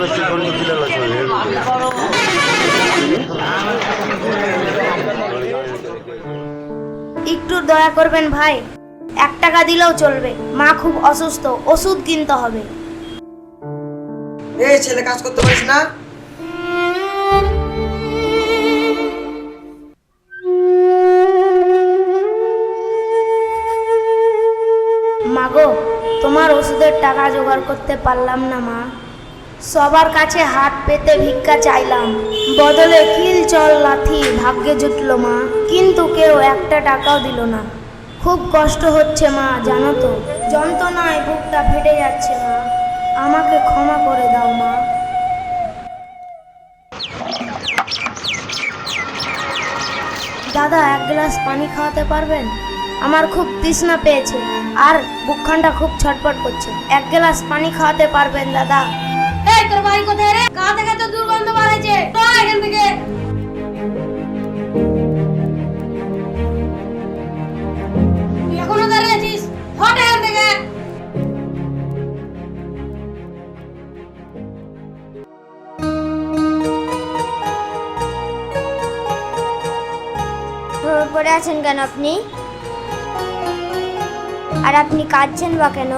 বেশি একটু দয়া করবেন ভাই এক টাকা দিলেও চলবে। মা খুব অসুস্থ ওষুধ কিনতে হবে। এই ছেলে কাজ করতে পারিস না? মাগো তোমার ওষুধের টাকা জোগাড় করতে পারলাম না মা। সবার কাছে হাত পেতে ভিক্ষা চাইলাম। বদলে কিল চল লাথি, ভাগ্যে জুটলো মা। কিন্তু কেউ একটা টাকাও দিল না। খুব কষ্ট হচ্ছে মা, জানো তো। যন্ত্রণায় বুকটা ফেটে যাচ্ছে মা। আমাকে ক্ষমা করে দাও মা। দাদা, এক গ্লাস পানি খাওয়াতে পারবেন? আমার খুব তৃষ্ণা পেয়েছে। আর বুকখানটা খুব ছটপট করছে। এক গ্লাস পানি খাওয়াতে পারবেন, দাদা? এই তোর বাড়ি কোথায় রে গা থেকে তো দুর্গন্ধ বাড়াইছে তো এখান থেকে। এখনও আছেন কেন আপনি? আর আপনি কাঁদছেন বা কেন?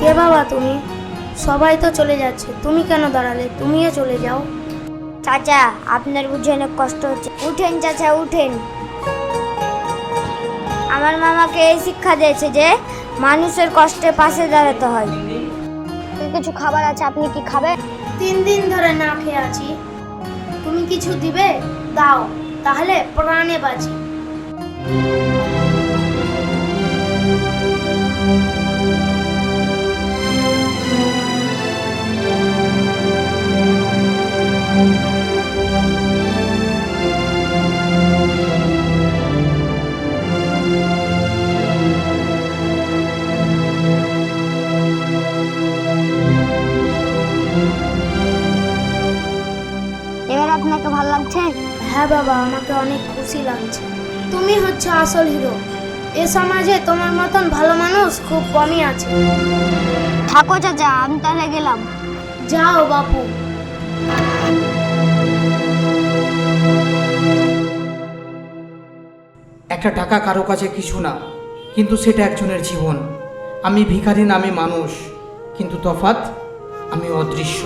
কে বাবা তুমি? সবাই তো চলে যাচ্ছে। তুমি কেন দাঁড়ালে? তুমিও চলে যাও। চাচা আপনার বুঝে অনেক কষ্ট হচ্ছে। উঠেন চাচা উঠেন। আমার মামাকে এই শিক্ষা দিয়েছে যে মানুষের কষ্টে পাশে দাঁড়াতে হয়। কিছু খাবার আছে আপনি কি খাবেন? তিন দিন ধরে না খেয়ে আছি। তুমি কিছু দিবে? দাও তাহলে প্রাণে বাঁচি। আপনাকে ভালো লাগছে? হ্যাঁ বাবা আমাকে অনেক খুশি লাগছে। তুমি হচ্ছে আসল হিরো। এ সমাজে তোমার মতন ভালো মানুষ খুব কমই আছে। থাকো চাচা আমি তাহলে গেলাম। যাও বাপু। একটা টাকা কারও কাছে কিছু না কিন্তু সেটা একজনের জীবন। আমি ভিখারি নামে মানুষ কিন্তু তফাৎ আমি অদৃশ্য।